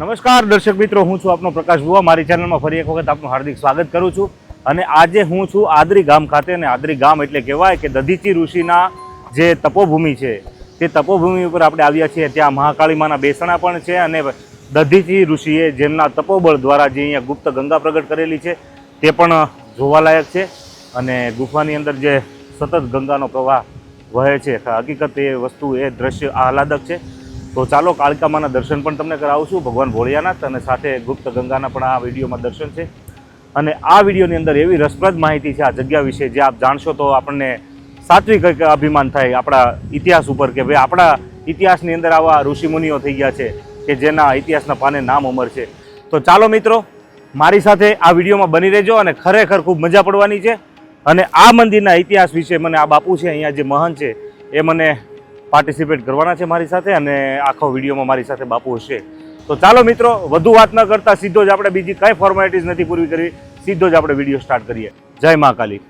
નમસ્કાર, દર્શક મિત્રો, હું છું આપનો પ્રકાશ બુવા મારી ચેનલમાં ફરી એક વખત આપનું હાર્દિક સ્વાગત કરું છું. અને આજે હું છું આદરી ગામ ખાતે, અને આદરી ગામ એટલે કહેવાય કે દધીચી ઋષિના જે તપોભૂમિ છે, તે તપોભૂમિ ઉપર આપણે આવ્યા છીએ. ત્યાં મહાકાળી માના બેસણા પણ છે, અને દધીચી ઋષિએ જેમના તપોબળ દ્વારા જે અહીંયા ગુપ્ત ગંગા પ્રગટ કરેલી છે, તે પણ જોવાલાયક છે. અને ગુફાની અંદર જે સતત ગંગાનો પ્રવાહ વહે છે હકીકત એ વસ્તુ એ દ્રશ્ય આહલાદક છે. તો ચાલો કાળકામાના દર્શન પણ તમને કરાવું છું, ભગવાન ભોળિયાનાથ અને સાથે ગુપ્ત ગંગાના પણ આ વિડીયોમાં દર્શન છે. અને આ વિડીયોની અંદર એવી રસપ્રદ માહિતી છે આ જગ્યા વિશે, જે આપ જાણશો તો આપણને સાત્વિક અભિમાન થાય આપણા ઇતિહાસ ઉપર કે ભાઈ આપણા ઇતિહાસની અંદર આવા ઋષિમુનિઓ થઈ ગયા છે કે જેના ઇતિહાસના પાને નામ અમર છે. તો ચાલો મિત્રો, મારી સાથે આ વિડીયોમાં બની રહેજો અને ખરેખર ખૂબ મજા પડવાની છે. અને આ મંદિરના ઇતિહાસ વિશે મને આ બાપુ છે, અહીંયા જે મહંત છે, એ મને પાર્ટિસિપેટ કરવાના છે મારી સાથે અને આખો વિડીયોમાં મારી સાથે બાપુ હશે. તો ચાલો મિત્રો, વધુ વાત ન કરતા સીધો જ આપણે બીજી કઈ ફોર્માલિટીઝ નથી પૂરી કરવી સીધો જ આપણે વીડિયો સ્ટાર્ટ કરીએ. જય મા કાલી.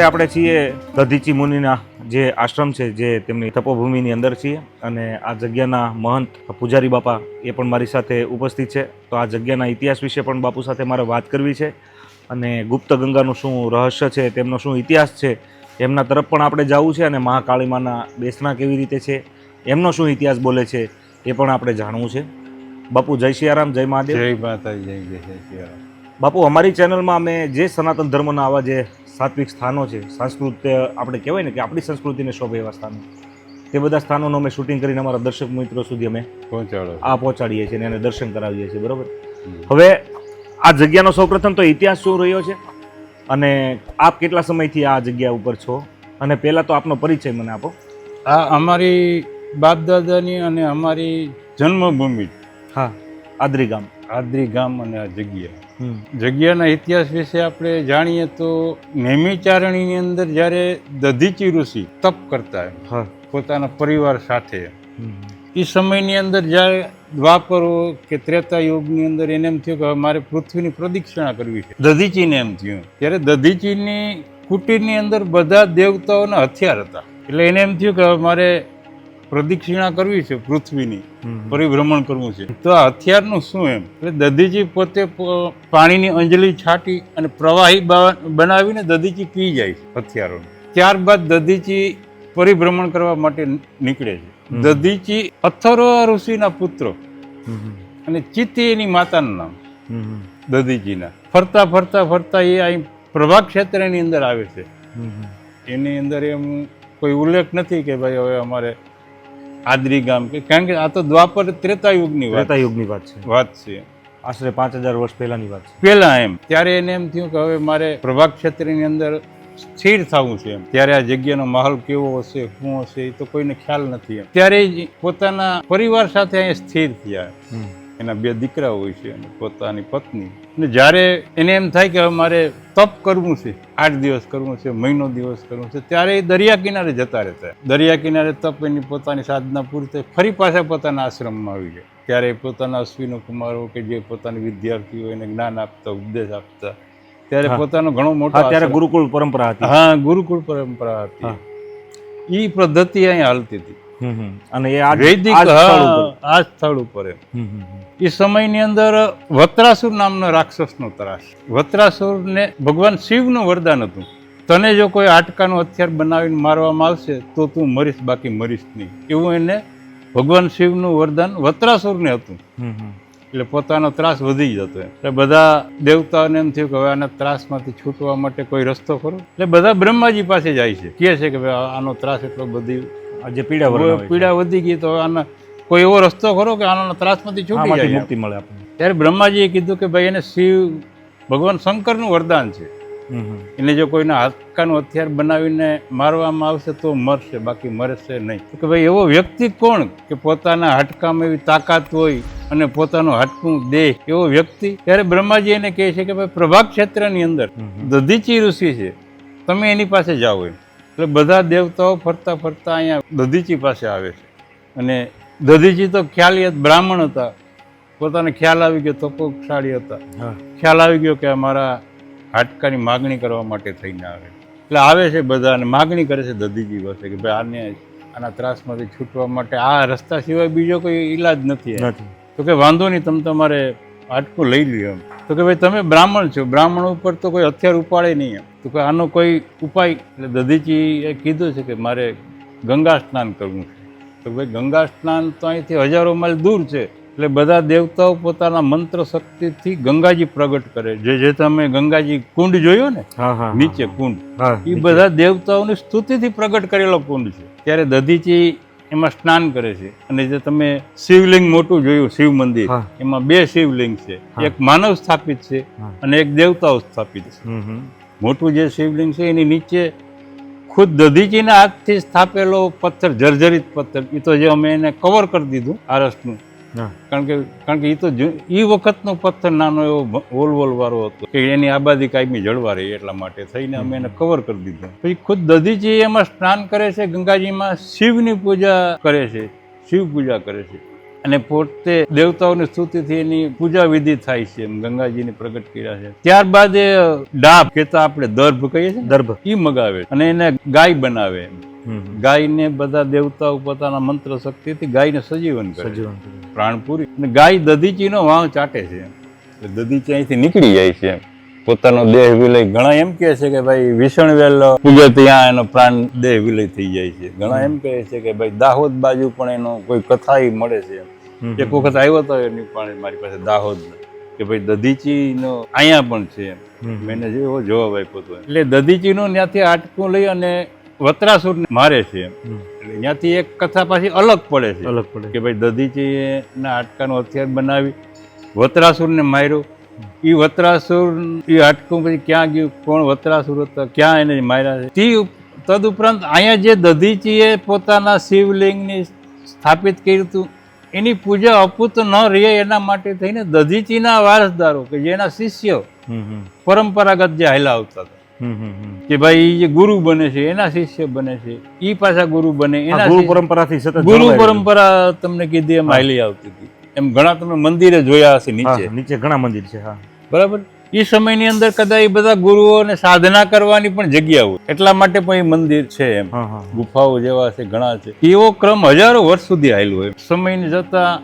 અત્યારે આપણે છીએ દધીચી મુનિના જે આશ્રમ છે જે તેમની તપોભૂમિની અંદર છીએ અને આ જગ્યાના મહંત પૂજારી બાપા એ પણ મારી સાથે ઉપસ્થિત છે. તો આ જગ્યાના ઇતિહાસ વિશે પણ બાપુ સાથે મારે વાત કરવી છે અને ગુપ્ત ગંગાનું શું રહસ્ય છે તેમનો શું ઇતિહાસ છે એમના તરફ પણ આપણે જવું છે અને મહાકાળીમાના બેસણા કેવી રીતે છે એમનો શું ઇતિહાસ બોલે છે એ પણ આપણે જાણવું છે. બાપુ જય સિયારામ જય મહાદેવ. જય માતા જય જય જય બાપુ અમારી ચેનલમાં અમે જે સનાતન ધર્મના આવા જે સાત્વિક સ્થાનો છે સંસ્કૃત આપણે કહેવાય ને કે આપણી સંસ્કૃતિને શોભે એવા સ્થાનો. તે બધા સ્થાનોનો અમે શૂટિંગ કરીને અમારા દર્શક મિત્રો સુધી અમે આ પહોંચાડીએ છીએ અને એને દર્શન કરાવીએ છીએ બરોબર? હવે આ જગ્યાનો સૌપ્રથમ તો ઇતિહાસ શું રહ્યો છે? અને આપ કેટલા સમયથી આ જગ્યા ઉપર છો? અને પહેલાં તો આપનો પરિચય મને આપો. આ અમારી બાપ દાદાની અને અમારી જન્મભૂમિ. હા આદરી ગામ. આદરી ગામ અને આ જગ્યા. જગ્યાના ઇતિહાસ વિશે આપણે જાણીએ તો નેમિચારણીની અંદર જ્યારે દધીચી ઋષિ તપ કરતા પોતાના પરિવાર સાથે. એ સમયની અંદર જ્યારે દ્વાપરો કે ત્રેતા યુગની અંદર એને એમ થયું કે હવે મારે પૃથ્વીની પ્રદક્ષિણા કરવી છે. દધીચીને એમ થયું. ત્યારે દધીચીની કુટીરની અંદર બધા દેવતાઓના હથિયાર હતા. એટલે એને એમ થયું કે મારે પ્રદક્ષિણા કરવી છે પૃથ્વીની પરિભ્રમણ કરવું છે. તો આ હથિયારનું શું એમ? એટલે દધીજી પોતે પાણીની અંજલી છાંટી અને પ્રવાહી બનાવીને દધીજી પી જાય છે હથિયારોને. ત્યારબાદ દધીજી પરિભ્રમણ કરવા માટે નીકળે છે. દધીચી અથરો ઋષિના પુત્રો અને ચિત્તી એની માતાનું નામ દધીજીના. ફરતા ફરતા ફરતા એ અહીં પ્રભા ક્ષેત્રની અંદર આવે છે. એની અંદર એમ કોઈ ઉલ્લેખ નથી કે ભાઈ હવે અમારે આદરી ગામ કે કારણ કે આ તો દ્વાપર ત્રેતા યુગની વાત. ત્રેતા યુગની વાત છે. વાત છે. આશરે પાંચ હજાર વર્ષ પહેલાની વાત છે. પહેલા એમ. ત્યારે એને એમ થયું કે હવે મારે પ્રભાગ ક્ષેત્રની અંદર સ્થિર થવું છે એમ. ત્યારે આ જગ્યાનો માહોલ કેવો હશે શું હશે એ તો કોઈને ખ્યાલ નથી એમ. ત્યારે જ પોતાના પરિવાર સાથે અહીંયા સ્થિર થયા. એના બે દીકરા હોય છે અને પોતાની પત્ની. અને જ્યારે એને એમ થાય કે હવે મારે તપ કરવું છે આઠ દિવસ કરવું છે મહિનો દિવસ કરવું છે ત્યારે એ દરિયા કિનારે જતા રહેતા દરિયા કિનારે તપ એની પોતાની સાધના પૂરી થઈ ફરી પાછા પોતાના આશ્રમમાં આવી જાય. ત્યારે પોતાના અશ્વિનો કુમારો કે જે પોતાના વિદ્યાર્થીઓ એને જ્ઞાન આપતા ઉપદેશ આપતા ત્યારે પોતાનો ઘણો મોટો ત્યારે ગુરુકુળ પરંપરા હતી. હા ગુરુકુળ પરંપરા હતી. એ પદ્ધતિ અહીંયા હાલતી હતી. અને એ વૈદિક. આ સ્થળ ઉપર. એ સમયની અંદર વત્રાસુર નામનો રાક્ષસનો ત્રાસ. વત્રાસુરને ભગવાન શિવનું વરદાન હતું. તને જો કોઈ આટકાનું હથિયાર બનાવીને મારવામાં આવશે તો તું મરીશ બાકી મરીશ નહીં. એવું એને ભગવાન શિવનું વરદાન વત્રાસુરને હતું. એટલે પોતાનો ત્રાસ વધી જતો એટલે બધા દેવતાઓને એમ થયું કે હવે આના ત્રાસમાંથી છૂટવા માટે કોઈ રસ્તો ખરો? એટલે બધા બ્રહ્માજી પાસે જાય છે. કહે છે કે ભાઈ આનો ત્રાસ એટલો બધી જે પીડા પીડા વધી ગઈ તો આના કોઈ એવો રસ્તો ખરો કે આનો ત્રાસમાંથી છૂટી જાય મુક્તિ મળે આપણને. ત્યારે બ્રહ્માજીએ કીધું કે ભાઈ એને શિવ ભગવાન શંકરનું વરદાન છે. એને જો કોઈના હાથકાનું હથિયાર બનાવીને મારવામાં આવશે તો મરશે બાકી મરશે નહીં. કે ભાઈ એવો વ્યક્તિ કોણ કે પોતાના હાડકામાં એવી તાકાત હોય અને પોતાનું હાટકું દેહ એવો વ્યક્તિ? ત્યારે બ્રહ્માજી એને કહે છે કે ભાઈ પ્રભાગ ક્ષેત્રની અંદર. દધીચી ઋષિ છે. તમે એની પાસે જાઓ એમ. એટલે બધા દેવતાઓ ફરતા ફરતા અહીંયા દધીચી પાસે આવે છે. અને દધીચી તો ખ્યાલિયત બ્રાહ્મણ હતા. પોતાને ખ્યાલ આવી ગયો તપોક્ષાળી હતા. ખ્યાલ આવી ગયો કે અમારા હાટકાની માગણી કરવા માટે થઈને આવે એટલે આવે છે બધા અને માગણી કરે છે દધીજી પાસે કે ભાઈ આને આના ત્રાસમાંથી છૂટવા માટે આ રસ્તા સિવાય બીજો કોઈ ઈલાજ નથી તો કે વાંધો નહીં તમે તમારે હાટકું લઈ લ્યો એમ. તો કે ભાઈ તમે બ્રાહ્મણ છો બ્રાહ્મણ ઉપર તો કોઈ હથિયાર ઉપાડે નહીં એમ. તો કે આનો કોઈ ઉપાય? એટલે દધીચીએ કીધું છે કે મારે ગંગા સ્નાન કરવું છે. તો ભાઈ ગંગા સ્નાન તો અહીંથી હજારો માઇલ દૂર છે. એટલે બધા દેવતાઓ પોતાના મંત્ર શક્તિથી ગંગાજી પ્રગટ કરે જે જે તમે ગંગાજી કુંડ જોયો ને નીચે કુંડ એ બધા દેવતાઓની સ્તુતિથી પ્રગટ કરેલો કુંડ છે. ત્યારે દધીચી એમાં સ્નાન કરે છે. અને જે તમે શિવલિંગ મોટું જોયું શિવ મંદિર એમાં બે શિવલિંગ છે. એક માનવ સ્થાપિત છે અને એક દેવતાઓ સ્થાપિત છે. મોટું જે શિવલિંગ છે એની નીચે ખુદ દધીચીના હાથથી સ્થાપેલો પથ્થર જર્જરિત પથ્થર. એ તો જે અમે એને કવર કરી દીધું આરસનું. કારણ કે કારણ કે એ તો એ વખતનો પથ્થર નાનો એવો વોલ વોલ વાળો હતો. કે એની આબાદી કાયમી જળવા રહી એટલા માટે થઈને અમે એને કવર કરી દીધું. પછી ખુદ દધીજી એમાં સ્નાન કરે છે ગંગાજીમાં શિવની પૂજા કરે છે શિવ પૂજા કરે છે. અને પોતે દેવતાઓની સ્તુતિથી એની પૂજા વિધિ થાય છે એમ ગંગાજીને પ્રગટ કર્યા છે. ત્યારબાદ એ ડાબ કેતા આપણે દર્ભ કહીએ છીએ દર્ભ. એ મગાવે અને એને ગાય બનાવે એમ. ગાયને બધા દેવતાઓ પોતાના મંત્ર શક્તિથી ગાયને સજીવન કરે. સજીવન કર્યું. પ્રાણપુરી અને ગાય દધીચીનો વાવ ચાટે છે. દધીચી અહીંથી નીકળી જાય છે પોતાનો દેહ વિલય ઘણા એમ કહે છે કે ભાઈ વિષણ વેલ પૂજે ત્યાં એનો પ્રાણ દેહ વિલય થઈ જાય છે. ઘણા એમ કહે છે કે ભાઈ દાહોદ બાજુ પણ એનો કોઈ કથા મળે છે. એક વખત આવ્યો હતો એની પણ મારી પાસે દાહોદ કે ભાઈ દધીચીનો અહીંયા પણ છે. મેં જેવો જવાબ આપ્યો હતો એટલે દધીચીનો ત્યાંથી આટકું લઈ અને વત્રાસુરને મારે છે. એટલે ત્યાંથી એક કથા પાછી અલગ પડે છે અલગ પડે. કે ભાઈ દધીચીએ ના હાડકાનું હથિયાર બનાવી વત્રાસુરને માર્યો. એ વત્રાસુર એ હાડકું પછી ક્યાં ગયું? કોણ વત્રાસુર હતો? ક્યાં એને માર્યા છે? તે તદુપરાંત અહીંયા જે દધીચીએ પોતાના શિવલિંગની સ્થાપિત કર્યું હતું એની પૂજા અપૂત ન રહે એના માટે થઈને દધીચીના વારસદારો કે જેના શિષ્યો. પરંપરાગત જે હાલ્યા આવતા હતા. કે ભાઈ ઈ જે ગુરુ બને છે એના શિષ્ય બને છે એ પાછા ગુરુ બને એના ગુરુ પરંપરાથી સતત ગુરુ પરંપરા તમને કીધી એમ હાલી આવતી હતી. એમ ઘણા તમે મંદિરે જોયા હશે નીચે. નીચે ઘણા મંદિર છે હા. બરાબર? એ સમયની અંદર કદાચ એ બધા ગુરુઓને સાધના કરવાની પણ જગ્યાઓ એટલા માટે પણ એ મંદિર છે એમ. ગુફાઓ જેવા છે ઘણા છે. એવો ક્રમ હજારો વર્ષ સુધી આવેલો હોય. સમયને જતા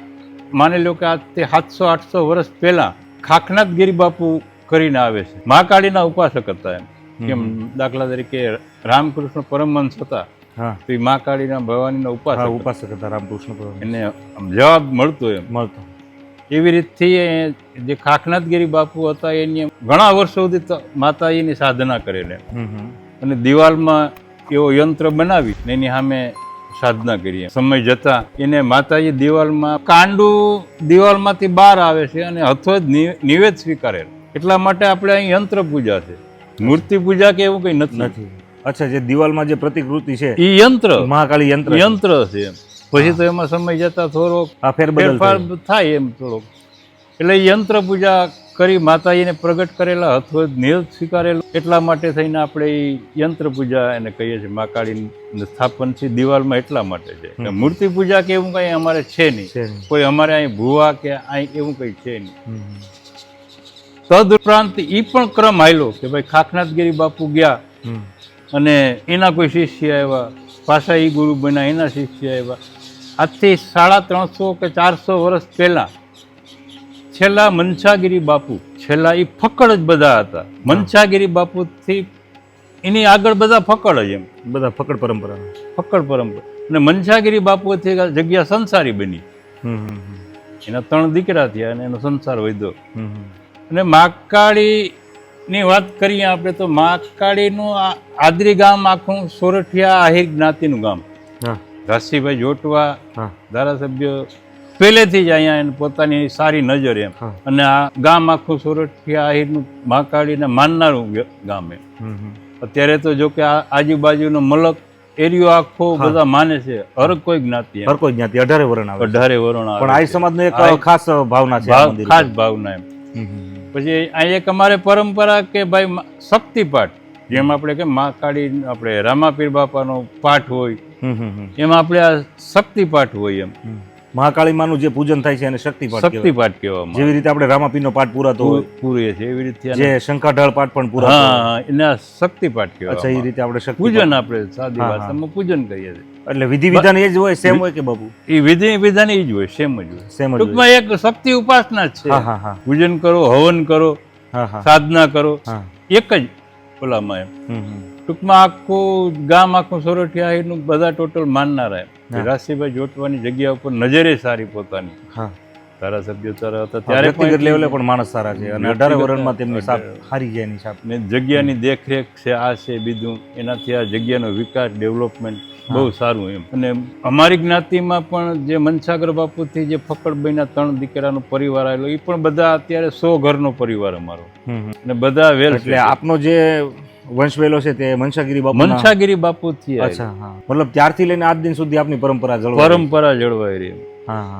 માની લો કે આજથી સાતસો આઠસો વર્ષ પહેલા ખાખનાથ ગિરી બાપુ કરીને આવે છે. મહાકાળીના ઉપાસક હતા એમ. કેમ દાખલા તરીકે રામકૃષ્ણ પરમહંસ હતા. તો એ મહાકાળીના ભવાનીના ઉપાસ ઉપાસક હતા. રામકૃષ્ણ એને જવાબ મળતો એમ. મળતો. એવી રીતથી જે ખાખનાથગીરી બાપુ હતા એની ઘણા વર્ષો સુધી માતાજીની સાધના કરેલી. અને દિવાલમાં એવો યંત્ર બનાવી એની સામે સાધના કરી સમય જતા એને માતાજી દિવાલમાં કાંડુ દિવાલમાંથી બહાર આવે છે અને હથો જ નિવેદ સ્વીકારેલ. એટલા માટે આપણે અહીં યંત્ર પૂજા છે. મૂર્તિ પૂજા કે એવું કંઈ નથી? નથી. અચ્છા જે દિવાલમાં જે પ્રતિકૃતિ છે એ યંત્ર. મહાકાળી યંત્ર યંત્ર છે પછી તો એમાં સમય જતા થોડોક ફેરફાર થાય એમ થોડોક. એટલે યંત્ર પૂજા કરી માતાજીને પ્રગટ કરેલા અથવા નિયત સ્વીકારેલો. એટલા માટે થઈને આપણે યંત્ર પૂજા એને કહીએ છીએ મહાકાળીનું સ્થાપન છે. દિવાલમાં એટલા માટે છે. મૂર્તિ પૂજા કે એવું કંઈ અમારે છે નહીં. કોઈ અમારે અહીં ભૂવા કે અહીં એવું કંઈ છે નહીં. તદ ઉપરાંત એ પણ ક્રમ આવેલો કે ભાઈ ખાખનાથગીરી બાપુ ગયા. અને એના કોઈ શિષ્ય આવ્યા પાછા એ ગુરુ બન્યા એના શિષ્ય આવ્યા આજથી સાડા ત્રણસો કે ચારસો વર્ષ પહેલાં છેલ્લા મનસાગીરી બાપુ છેલ્લા એ ફકડ જ બધા હતા. મનસાગીરી બાપુથી એની આગળ બધા ફકડ જ એમ. બધા ફકડ પરંપરા. ફકડ પરંપરા. અને મનસાગીરી બાપુથી જગ્યા સંસારી બની. એના ત્રણ દીકરા થયા અને એનો સંસાર વધ્યો. અને હમ. મહાકાળીની વાત કરીએ આપણે તો મહાકાળીનું આ આદરી ગામ આખું સોરઠિયા આહિર જ્ઞાતિનું ગામ. હા. જોટવા ધારાસભ્ય પહેલેથી જ અહીંયા એને પોતાની સારી નજર એમ. અને આ ગામ આખું સોરઠિયા આહિરનું મહાકાળીને માનનારું ગામ એમ. અત્યારે તો જો કે આ આજુબાજુનો મલક એરિયો આખો બધા માને છે. હર કોઈ જ્ઞાતિ. હર કોઈ જ્ઞાતિ અઢારે વરણ આવે અઢારે વરણ આવે પણ આઈ સમાજનો એક ખાસ ભાવના છે આ ખાસ ભાવના એમ. પછી અહીંયા એક અમારે પરંપરા કે ભાઈ મા- શક્તિપાઠ જેમ આપણે કે મહાકાળી આપણે રામાપીર બાપાનો પાઠ હોય. એમાં આપણે આ શક્તિપાઠ હોય એમ. મહાકાળી માનું જે પૂજન થાય છે એને શક્તિપાઠ કહેવાય શક્તિપાઠ કહેવામાં જેવી રીતે આપણે રામાપીરનો પાઠ પૂરાતો હોય પૂરી છે એવી રીતે જે શંખાઢાળ પાઠ પણ પૂરા. હા એને શક્તિપાઠ શક્તિપાઠ અચ્છા એ કહેવાય રીતે આપણે પૂજન આપણે સાદી. ભાષામાં પૂજન કરીએ છીએ એટલે વિધિ વિધાન એ જ હોય સેમ હોય કે બાબુ? એ વિધિ વિધાન એ જ હોય સેમ જ હોય. સેમ જ ટૂંકમાં એક શક્તિ ઉપાસના જ છે. પૂજન કરો હવન કરો સાધના કરો એક જ ઓલામાં એમ. ટૂંકમાં આખું ગામ આખું સોરઠિયા એનું બધા ટોટલ માનનારા એમ. રાશિભાઈ જોટવાની જગ્યા ઉપર નજરે સારી પોતાની. ધારાસભ્ય તરફ હતા ત્યારે ત્યારે વ્યક્તિગત લેવલે પણ માણસ સારા છે અને અઢાર વર્ષમાં તેમની સાપ હારી જાય એની સાપ. ને જગ્યાની દેખરેખ છે આ છે બીજું એનાથી આ જગ્યાનો વિકાસ ડેવલપમેન્ટ બહુ સારું એમ. અને અમારી જ્ઞાતિમાં પણ જે મનસાગર બાપુથી જે ફકડભાઈના ત્રણ દીકરાનો પરિવાર આવેલો એ પણ બધા અત્યારે સો ઘરનો પરિવાર અમારો. અને બધા વેલ એટલે આપનો જે વંશ વેલો છે તે મનસાગીરી બાપુ મનસાગીરી બાપુથી અચ્છા હા. મતલબ ત્યારથી લઈને આજ દિન સુધી આપની પરંપરા જળવાઈ પરંપરા જળવાઈ રહી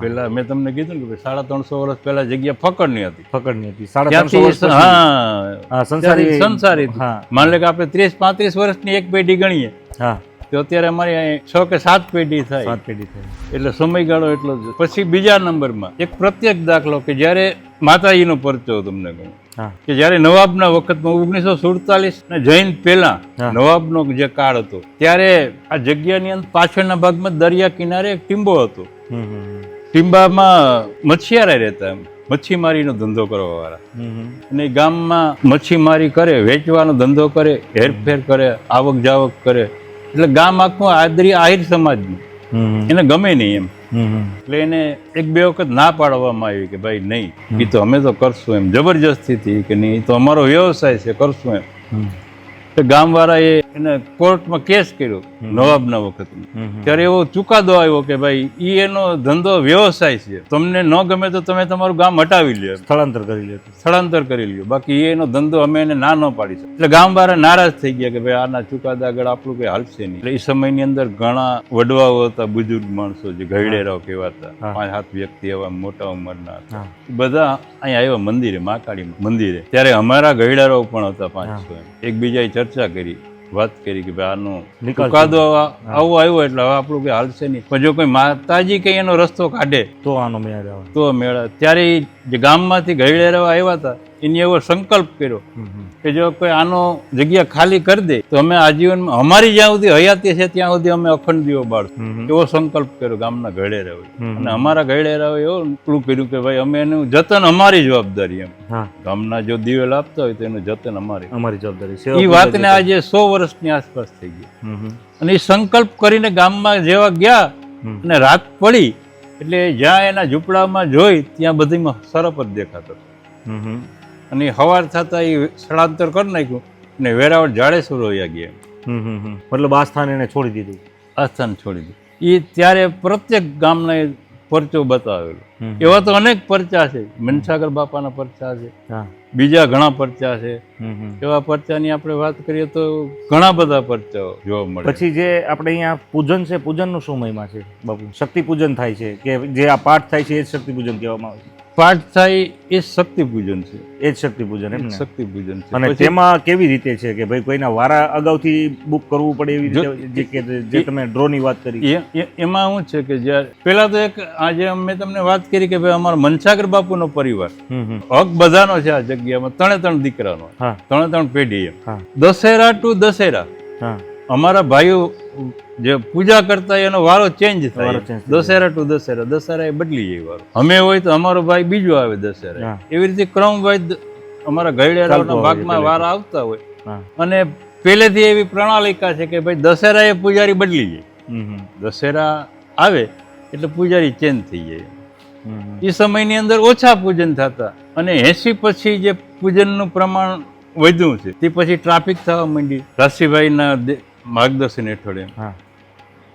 પેલા મેં તમને કીધું ને કે સાડા ત્રણસો વર્ષ પહેલા જગ્યા ફકડની હતી. ફકડની હતી. સાડા ત્રણસો હા સંસારી સંસારી માની લે કે આપણે ત્રીસ પાંત્રીસ વર્ષની એક પેઢી ગણીએ. હા. તો અત્યારે અમારી છ કે સાત પેઢી થાય. સાત પેઢી થાય. એટલે સમયગાળો એટલો જ. પછી બીજા નંબરમાં એક પ્રત્યેક દાખલો કે જ્યારે માતાજીનો પરચો તમને કહું કે જ્યારે નવાબના વખતમાં ઓગણીસો સુડતાલીસ ને જૈન પહેલા નવાબનો જે કાળ હતો ત્યારે આ જગ્યાની અંદર પાછળના ભાગમાં દરિયા કિનારે એક ટીંબો હતો. ટીંબામાં મચ્છિયારા રહેતા એમ મચ્છીમારીનો ધંધો કરવા વાળા. અને ગામમાં મચ્છીમારી કરે વેચવાનો ધંધો કરે હેરફેર કરે આવક જાવક કરે એટલે ગામ આખું આદરી આહિર સમાજનું. એને ગમે નહીં એમ. એટલે એને એક બે વખત ના પાડવામાં આવી કે ભાઈ નહીં એ તો અમે તો કરશું એમ જબરજસ્તીથી કે નહીં તો અમારો વ્યવસાય છે કરશું એમ. તો ગામવાળાએ એને કોર્ટમાં કેસ કર્યો નવાબના વખતમાં. ત્યારે એવો ચુકાદો આવ્યો કે ભાઈ ઈ એનો ધંધો વ્યવસાય છે. તમને ન ગમે તો તમે તમારું ગામ હટાવી લ્યો સ્થળાંતર કરી લ્યો સ્થળાંતર કરી લ્યો. બાકી એનો ધંધો અમે એને ના ન પાડી શકીએ. એટલે ગામવાળા નારાજ થઈ ગયા કે ભાઈ આના ચુકાદા આગળ આપણું કઈ હાલશે નહીં. એટલે એ સમયની અંદર ઘણા વડવાઓ હતા બુજુર્ગ માણસો જે ઘરડેરાઓ કહેવાતા. પાંચ સાત વ્યક્તિ એવા મોટા ઉંમરના હતા. બધા અહીંયા આવ્યા મંદિરે મહાકાળી મંદિરે. ત્યારે અમારા ગયડારાઓ પણ હતા પાંચસો એકબીજા ચર્ચા કરી વાત કરી કે ભાઈ આનો ચુકાદો આવો આવ્યો એટલે હવે આપણું કઈ હાલશે નહીં. પણ જો કોઈ માતાજી કઈ એનો રસ્તો કાઢે તો આનો મેળ આવે. તો મેળ ત્યારે જે ગામમાંથી રહેવા આવ્યા હતા એની એવો સંકલ્પ કર્યો. કે જો કોઈ આનો જગ્યા ખાલી કરી દે તો અમે આજીવનમાં અમારી જ્યાં સુધી હયાતી છે ત્યાં સુધી અમે અખંડ દીવો બાળશું. એવો સંકલ્પ કર્યો ગામના ગયડેરાઓએ હમ. અને અમારા ગયડેરાઓએ એવું પેલું કર્યું કે ભાઈ અમે એનું જતન અમારી જવાબદારી એમ ગામના જો દિવેલ આપતા હોય તો એનું જતન અમારી અમારી જવાબદારી છે એ વાતને આજે સો વર્ષની આસપાસ થઈ ગઈ. અને એ સંકલ્પ કરીને ગામમાં જેવા ગયા અને રાત પડી એટલે જ્યાં એના ઝૂંપડામાં જોઈ ત્યાં બધીમાં સરપ જ દેખાતો. અને હવાર થતાં એ સ્થળાંતર કરી નાખ્યું અને વેરાવળ જાડેશ્વર વયા ગયા. મતલબ આ સ્થાન એને છોડી દીધું? આ સ્થાન છોડી દીધું. એ ત્યારે પ્રત્યેક ગામના પરચો બતાવેલો. એવા તો અનેક પરચા છે. મનસાગર બાપાના પરચા છે. બીજા ઘણા પરચા છે. એવા પરચાની આપણે વાત કરીએ તો ઘણા બધા પરચાઓ જોવા મળે. પછી જે આપણે અહીંયા પૂજન છે પૂજનનું શું મહિમા છે બાપુ. શક્તિ પૂજન થાય છે કે જે આ પાઠ થાય છે એ જ શક્તિ પૂજન કહેવામાં આવે છે. પાઠ થાય એ શક્તિ પૂજન છે. એ જ શક્તિ પૂજન એમ શક્તિ પૂજન છે. અને તેમાં કેવી રીતે છે કે ભાઈ કોઈના વારા અગાઉથી બુક કરવું પડે એવી રીતે? જે તમે ડ્રોની વાત કરી. એમાં શું છે કે જ્યારે પેલા તો એક આજે મેં તમને વાત કરી કે ભાઈ અમારો મનસાગર બાપુનો પરિવાર. હક બધાનો છે આ જગ્યામાં. ત્રણે ત્રણ દીકરાનો. ત્રણે ત્રણ પેઢી એમ દશેરા ટુ દશેરા. હા. અમારા ભાઈઓ જે પૂજા કરતા એનો વારો ચેન્જ થાય. દશેરા ટુ દશેરા દશેરા. એ બદલી જાય વારો. અમે હોય તો અમારો ભાઈ બીજો આવે દશેરા એવી રીતે ક્રમ વાઇઝ અમારા આવે ભાગમાં. વારા આવતા હોય. અને પહેલેથી એવી પ્રણાલિકા છે કે ભાઈ દશેરા એ પૂજારી બદલી જાય. દશેરા આવે એટલે પૂજારી ચેન્જ થઈ જાય. એ સમયની અંદર ઓછા પૂજન થતા અને એસી પછી જે પૂજનનું પ્રમાણ વધ્યું છે તે પછી ટ્રાફિક થવા માંડી રાશિભાઈના માર્ગદર્શન હેઠળ એમ.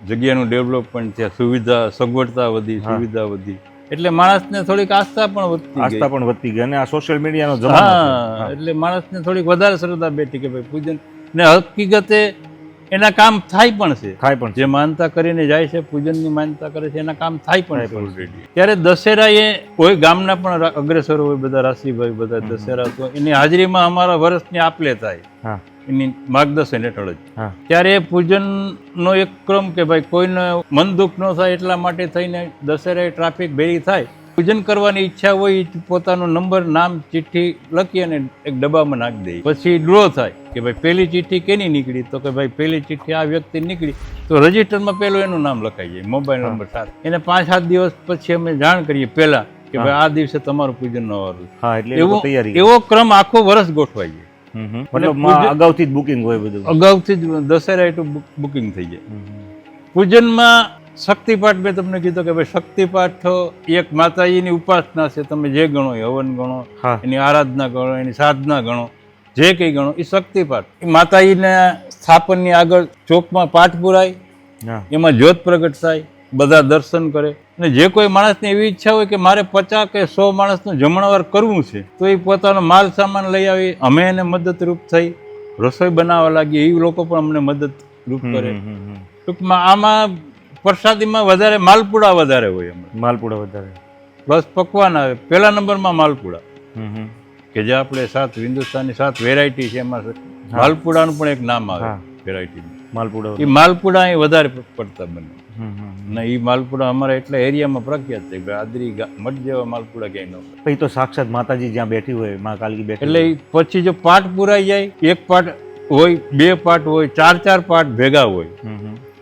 જગ્યાનું ડેવલપમેન્ટ થયા સુવિધા સગવડતા વધી. સુવિધા વધી. એટલે માણસને થોડીક આસ્થા પણ વધતી આસ્થા પણ વધતી ગઈ અને આ સોશિયલ મીડિયાનો જમાનો એટલે માણસને થોડીક વધારે શ્રદ્ધા બેઠી કે ભાઈ પૂજન. ને હકીકતે એના કામ થાય પણ છે. થાય પણ જે માનતા કરીને જાય છે પૂજનની માનતા કરે છે એના કામ થાય પણ છે ઓલરેડી ત્યારે દશેરા એ કોઈ ગામના પણ અગ્રેસરો હોય બધા રાશિભાઈ બધા દશેરા તો એની હાજરીમાં અમારા વર્ષની આપલે થાય. હા. એની માર્ગદર્શન હેઠળ જ. ત્યારે એ પૂજનનો એક ક્રમ કે ભાઈ કોઈને મન દુઃખ ન થાય એટલા માટે થઈને દશેરાએ ટ્રાફિક ભેગી થાય. પૂજન કરવાની ઈચ્છા હોય પોતાનો નંબર નામ ચિઠ્ઠી લખી અને એક ડબ્બામાં નાખી દે. પછી ડ્રો થાય કે ભાઈ પહેલી ચિઠ્ઠી કેની નીકળી? તો કે ભાઈ પહેલી ચિઠ્ઠી આ વ્યક્તિ નીકળી. તો રજિસ્ટરમાં પહેલું એનું નામ લખાઈ જાય મોબાઈલ નંબર સાથે. એને પાંચ સાત દિવસ પછી અમે જાણ કરીએ પહેલાં કે ભાઈ આ દિવસે તમારું પૂજન ન લોકો એવો તૈયારી એવો ક્રમ આખો વર્ષ ગોઠવાઈ જાય. મતલબ અગાઉથી જ બુકિંગ હોય બધું. અગાઉથી જ દશેરા એટલું બુકિંગ થઈ જાય. પૂજનમાં શક્તિપાઠ મેં તમને કીધું કે ભાઈ શક્તિપાઠ એક માતાજીની ઉપાસના છે. તમે જે ગણો હવન ગણો એની આરાધના ગણો એની સાધના ગણો જે કંઈ ગણો એ શક્તિપાઠ. એ માતાજીના સ્થાપનની આગળ ચોકમાં પાઠ પુરાય એમાં જ્યોત પ્રગટ થાય બધા દર્શન કરે અને જે કોઈ માણસની એવી ઈચ્છા હોય કે મારે પચાસ કે સો માણસનું જમણવાર કરવું છે તો એ પોતાનો માલ સામાન લઈ આવી અમે એને મદદરૂપ થઈ રસોઈ બનાવવા લાગી એ લોકો પણ અમને મદદરૂપ કરે. ટૂંકમાં આમાં પ્રસાદીમાં વધારે માલપુડા વધારે હોય એમાં. માલપુડા વધારે. પ્લસ પકવાન આવે. પહેલા નંબરમાં માલપુડા. કે જે આપણે સાત હિન્દુસ્તાની સાત વેરાયટી છે એમાં માલપુડાનું પણ એક નામ આવે વેરાયટી માલપુડા એ માલપુડા અહીં વધારે પડતા બને. અને એ માલપુડા અમારા એટલા એરિયામાં પ્રખ્યાત છે કે આદરી મઠ જેવા માલપુડા ક્યાંય ન પછી તો સાક્ષાત માતાજી જ્યાં બેઠી હોય મા કાલકી બેઠી એટલે પછી જો પાઠ પુરાઈ જાય એક પાઠ હોય બે પાઠ હોય ચાર ચાર પાઠ ભેગા હોય.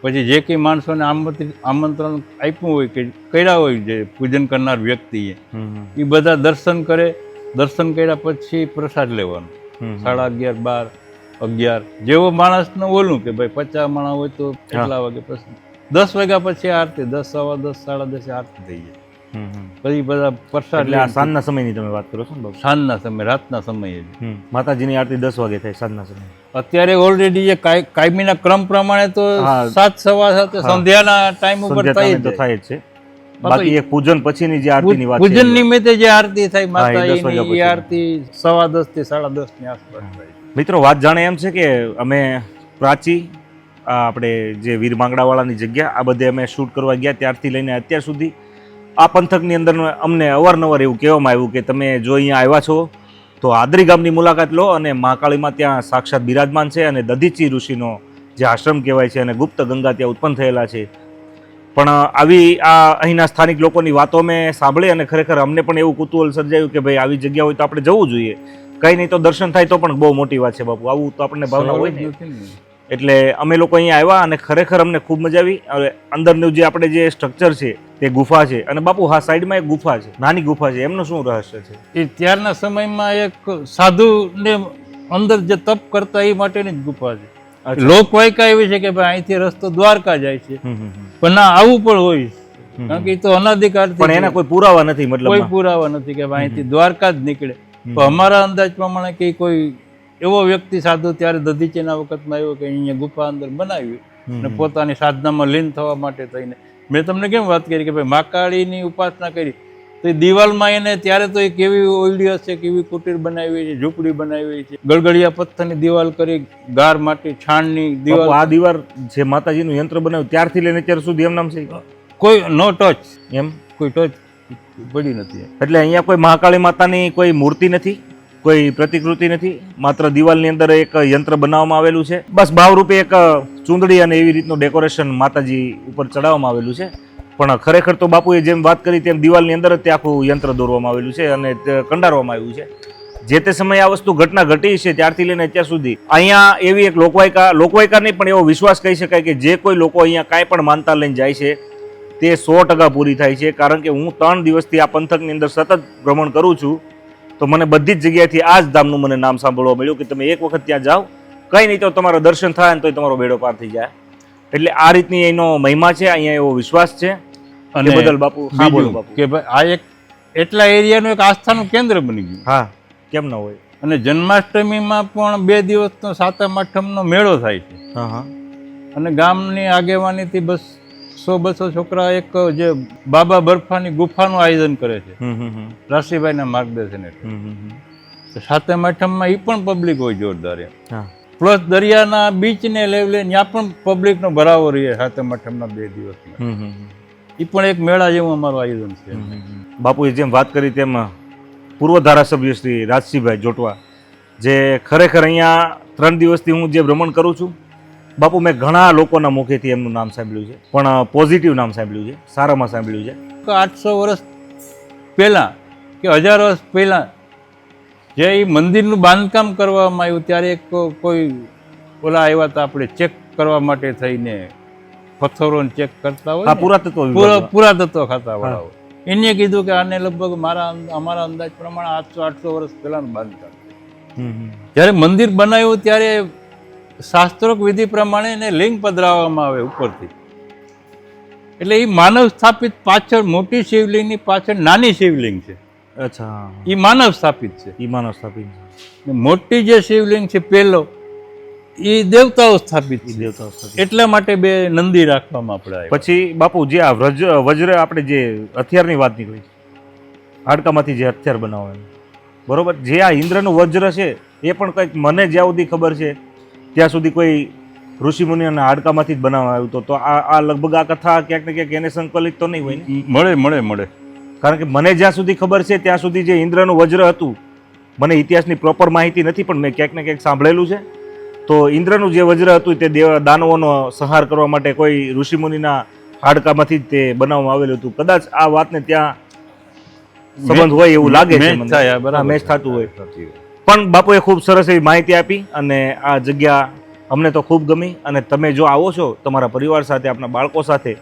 પછી જે કંઈ માણસોને આમંત્રણ આપ્યું હોય કે કર્યા હોય જે પૂજન કરનાર વ્યક્તિએ હમ. એ બધા દર્શન કરે દર્શન કર્યા પછી પ્રસાદ લેવાનો. સાડા અગિયાર બાર અગિયાર જેવો માણસને ઓલું કે ભાઈ પચાસ માણસ હોય તો કેટલા વાગે પછી દસ વાગ્યા પછી આરતી દસ સવા દસ સાડા દસે આરતી થઈ જાય. પછી બધા પ્રસાદ એટલે આ સાંજના સમયની તમે વાત કરો છો ને બાબુ? સાંજના સમય રાતના સમયે જ. માતાજીની આરતી દસ વાગે થાય સાંજના સમયે. અત્યારે ઓલરેડી જે કાયમીના ક્રમ પ્રમાણે તો સાત સવા સાતે સંધ્યાના ટાઈમ ઉપર થાય તો થાય જ છે. બાકી એક પૂજન પછીની જે આરતીની વાત પૂજન નિમિત્તે જે આરતી થાય માતાજીની એ આરતી સવા દસથી સાડા દસની આસપાસ થાય. મિત્રો વાત જાણે એમ છે કે અમે પ્રાચી આપણે જે વીર માંગડાવાળાની જગ્યા આ બધે અમે શૂટ કરવા ગયા. ત્યારથી લઈને અત્યાર સુધી આ પંથકની અંદર અમને અવારનવાર એવું કહેવામાં આવ્યું કે તમે જો અહીંયા આવ્યા છો તો આદરી ગામની મુલાકાત લો અને મહાકાળીમાં ત્યાં સાક્ષાત બિરાજમાન છે અને દધીચી ઋષિનો જે આશ્રમ કહેવાય છે અને ગુપ્ત ગંગા ત્યાં ઉત્પન્ન થયેલા છે. પણ આવી આ અહીંના સ્થાનિક લોકોની વાતો મેં સાંભળી અને ખરેખર અમને પણ એવું કુતૂહલ સર્જાયું કે ભાઈ આવી જગ્યા હોય તો આપણે જવું જોઈએ. કંઈ નહીં તો દર્શન થાય તો પણ બહુ મોટી વાત છે બાપુ. આવું તો આપણને ભાવના હોય ને. એટલે અમે લોકો અહીંયા આવ્યા અને ખરેખર અમને ખૂબ મજા આવી. હવે અંદરનું જે આપણે જે સ્ટ્રક્ચર છે તે ગુફા છે. અને બાપુ હા સાઈડમાં એક ગુફા છે નાની ગુફા છે. એમનું શું રહસ્ય છે? એ ત્યારના સમયમાં એક સાધુને અંદર જે તપ કરતા એ માટેની જ ગુફા છે. લોક લોકવાયકા એવી છે કે ભાઈ અહીંથી રસ્તો દ્વારકા જાય છે. પણ ના આવું પણ હોય કારણ કે એ તો અનાધિકાર પણ એના કોઈ પુરાવા નથી મતલબ કોઈ પુરાવા નથી કે ભાઈ અહીંથી દ્વારકા જ નીકળે. તો અમારા અંદાજ પ્રમાણે કે કોઈ એવો વ્યક્તિ સાધુ ત્યારે દધીચેના વખતમાં આવ્યો કે અહીંયા ગુફા અંદર બનાવી અને પોતાની સાધનામાં લીન થવા માટે થઈને. મેં તમને કેમ વાત કરી કે ભાઈ માકાળીની ઉપાસના કરી. તો એ દિવાલમાં એને ત્યારે તો એ કેવી ઓયડી હશે કેવી કુટીર બનાવી છે ઝૂંપડી બનાવી છે. ગળગળિયા પથ્થરની દિવાલ કરી ગાર માટી છાણની દિવાલ. આ દિવાલ જે માતાજીનું યંત્ર બનાવ્યું ત્યારથી લઈને અત્યાર સુધી એમ નામ છે? કોઈ નો ટચ. એમ? કોઈ ટચ પડી નથી. એટલે અહીંયા કોઈ મહાકાળી માતાની કોઈ મૂર્તિ નથી? કોઈ પ્રતિકૃતિ નથી. માત્ર દિવાલની અંદર એક યંત્ર બનાવવામાં આવેલું છે. બસ ભાવરૂપે એક ચૂંદડી અને એવી રીતનું ડેકોરેશન માતાજી ઉપર ચડાવવામાં આવેલું છે. પણ ખરેખર તો બાપુએ જેમ વાત કરી તેમ દિવાલની અંદર જ તે આખું યંત્ર દોરવામાં આવેલું છે અને કંડારવામાં આવ્યું છે. જે તે સમયે આ વસ્તુ ઘટના ઘટી છે ત્યારથી લઈને અત્યાર સુધી અહીંયા એવી એક લોકવાયકા લોકવાયકા નહીં પણ એવો વિશ્વાસ કહી શકાય કે જે કોઈ લોકો અહીંયા કાંઈ પણ માનતા લઈને જાય છે, તે સો ટકા પૂરી થાય છે. કારણ કે હું ત્રણ દિવસથી આ પંથકની અંદર સતત ભ્રમણ કરું છું. તો મને બધી જ જગ્યાએથી આ જ ધામનું મને નામ સાંભળવા મળ્યું કે તમે એક વખત ત્યાં જાઓ. કંઈ નહીં તો તમારા દર્શન થાય ને તો તમારો બેડો પાર થઈ જાય. એટલે આ રીતની એનો મહિમા છે અહીંયા એવો વિશ્વાસ છે. અને બદલ બાપુ હા બોલો બાપુ. કે ભાઈ આ એક એટલા એરિયાનું એક આસ્થાનું કેન્દ્ર બની ગયું. હા. કેમ ન હોય? અને જન્માષ્ટમીમાં પણ બે દિવસનો સાતમ આઠમનો મેળો થાય છે. હા હા. અને ગામની આગેવાનીથી બસ સો બસો છોકરા એક જે બાબા બરફાની ગુફાનું આયોજન કરે છે. રાશિભાઈના માર્ગદર્શન હેઠળ. હમ હમ હમ. તો સાતમ આઠમમાં એ પણ પબ્લિક હોય જોરદાર પ્લસ દરિયાના બીચને લેવલે ત્યાં પણ પબ્લિકનો ભરાવો રહે સાતમ આઠમના બે દિવસમાં. એ પણ એક મેળા જેવું અમારું આયોજન છે. બાપુએ જેમ વાત કરી તેમ પૂર્વ ધારાસભ્ય શ્રી રાજસિંહભાઈ જોટવા જે ખરેખર અહીંયા ત્રણ દિવસથી હું જે ભ્રમણ કરું છું બાપુ મેં ઘણા લોકોના મુખેથી એમનું નામ સાંભળ્યું છે પણ પોઝિટિવ નામ સાંભળ્યું છે સારામાં સાંભળ્યું છે. આઠસો વર્ષ પહેલાં કે હજાર વર્ષ પહેલાં જે એ મંદિરનું બાંધકામ કરવામાં આવ્યું ત્યારે એક કોઈ ઓલા આવ્યા હતા આપણે ચેક કરવા માટે થઈને પથ્થરોને ચેક કરતા હોય પુરાતત્વ પુરાતત્વ ખાતા વાળાઓ એને કીધું કે આને લગભગ મારા અમારા અંદાજ પ્રમાણે આઠસો આઠસો વર્ષ પહેલાનું બાંધકામ. જ્યારે મંદિર બનાવ્યું ત્યારે શાસ્ત્રોક વિધિ પ્રમાણે એને લિંગ પધરાવવામાં આવે ઉપરથી. એટલે એ માનવ સ્થાપિત પાછળ મોટી શિવલિંગની પાછળ નાની શિવલિંગ છે. અચ્છા એ માનવ સ્થાપિત છે. એ માનવ સ્થાપિત મોટી જે શિવલિંગ છે પહેલો એ દેવતાઓ સ્થાપિત છે. દેવતાઓ એટલા માટે બે નંદી રાખવામાં આપણે પછી બાપુ જે આ વ્રજ વજ્ર આપણે જે હથિયારની વાત નીકળી. હાડકામાંથી જે હથિયાર બનાવવાનું. બરોબર? જે આ ઇન્દ્રનું વજ્ર છે એ પણ કંઈક મને જ્યાં સુધી ખબર છે ત્યાં સુધી કોઈ ઋષિમુનિઓના હાડકામાંથી જ બનાવવામાં આવ્યું તો તો આ આ લગભગ આ કથા ક્યાંક ને ક્યાંક એને સંકલિત તો નહીં હોય ને? મળે મળે મળે. કારણ કે મને જ્યાં સુધી ખબર છે ત્યાં સુધી જે ઇન્દ્રનું વજ્ર હતું મને ઇતિહાસની પ્રોપર માહિતી નથી પણ મેં ક્યાંક ને ક્યાંક સાંભળેલું છે. તો ઇન્દ્રનું જે વજ્ર હતું તે દેવ દાનવોનો સંહાર કરવા માટે કોઈ ઋષિમુનિના હાડકામાંથી જ તે બનાવવામાં આવેલું હતું. કદાચ આ વાતને ત્યાં સંબંધ હોય એવું લાગે છે મેચ મને. થાય, હા, હા, બરાબર મેચ થતું હોય. પણ બાપુએ ખૂબ સરસ એવી માહિતી આપી અને આ જગ્યા અમને તો ખૂબ ગમી અને તમે જો આવો છો તમારા પરિવાર સાથે આપણા બાળકો સાથે,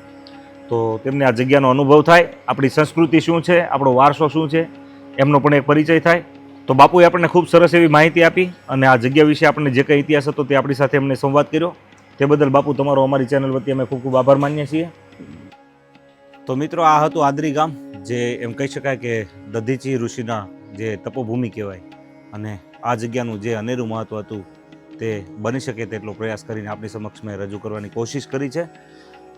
તો તેમને આ જગ્યાનો અનુભવ થાય. આપણી સંસ્કૃતિ શું છે, આપણો વારસો શું છે, એમનો પણ એક પરિચય થાય. તો બાપુએ આપણને ખૂબ સરસ એવી માહિતી આપી અને આ જગ્યા વિશે આપણને જે કંઈ ઇતિહાસ હતો તે આપણી સાથે એમને સંવાદ કર્યો. તે બદલ બાપુ તમારો અમારી ચેનલ વતી અમે ખૂબ ખૂબ આભાર માનીએ છીએ. તો મિત્રો, આ હતું આદરી ગામ, જે એમ કહી શકાય કે દધીચી ઋષિના જે તપોભૂમિ કહેવાય. અને આ જગ્યાનું જે અનેરું મહત્વ હતું તે બની શકે તેટલો પ્રયાસ કરીને આપણી સમક્ષ મેં રજૂ કરવાની કોશિશ કરી છે.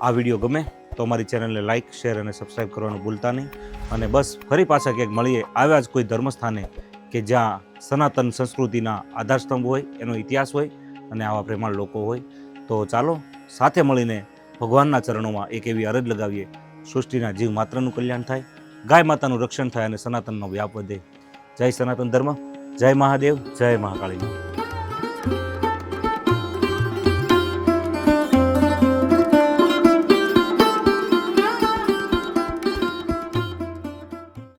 આ વીડિયો ગમે તો અમારી ચેનલને લાઇક શેર અને સબસ્ક્રાઈબ કરવાનું ભૂલતા નહીં. અને બસ ફરી પાછા ક્યાંક મળીએ આવ્યા જ કોઈ ધર્મસ્થાને કે જ્યાં સનાતન સંસ્કૃતિના આધારસ્તંભ હોય, એનો ઇતિહાસ હોય અને આવા પ્રેમાળ લોકો હોય. તો ચાલો સાથે મળીને ભગવાનના ચરણોમાં એક એવી અરજ લગાવીએ, સૃષ્ટિના જીવ માત્રનું કલ્યાણ થાય, ગાય માતાનું રક્ષણ થાય અને સનાતનનો વ્યાપ વધે. જય સનાતન ધર્મ. જય મહાદેવ જય મહાકાળી